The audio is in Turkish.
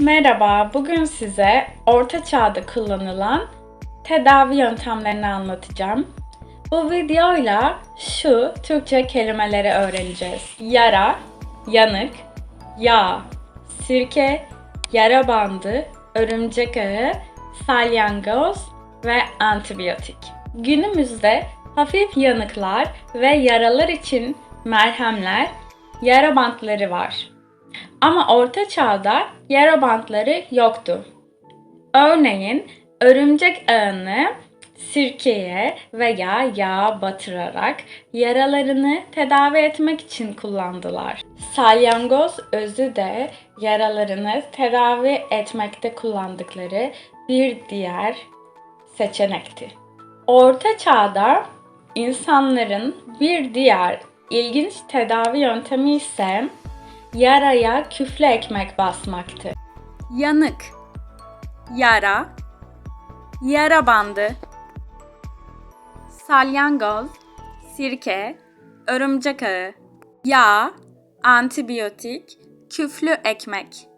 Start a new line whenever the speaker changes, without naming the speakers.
Merhaba, bugün size Orta Çağ'da kullanılan tedavi yöntemlerini anlatacağım. Bu videoyla şu Türkçe kelimeleri öğreneceğiz. Yara, yanık, yağ, sirke, yara bandı, örümcek ağı, salyangoz ve antibiyotik. Günümüzde hafif yanıklar ve yaralar için merhemler, yara bantları var. Ama orta çağda yara bantları yoktu. Örneğin örümcek ağını sirkeye veya yağa batırarak yaralarını tedavi etmek için kullandılar. Salyangoz özü de yaralarını tedavi etmekte kullandıkları bir diğer seçenekti. Orta çağda insanların bir diğer ilginç tedavi yöntemi ise yaraya küflü ekmek basmaktı. Yanık, yara, yara bandı, salyangoz, sirke, örümcek ağı, yağ, antibiyotik, küflü ekmek.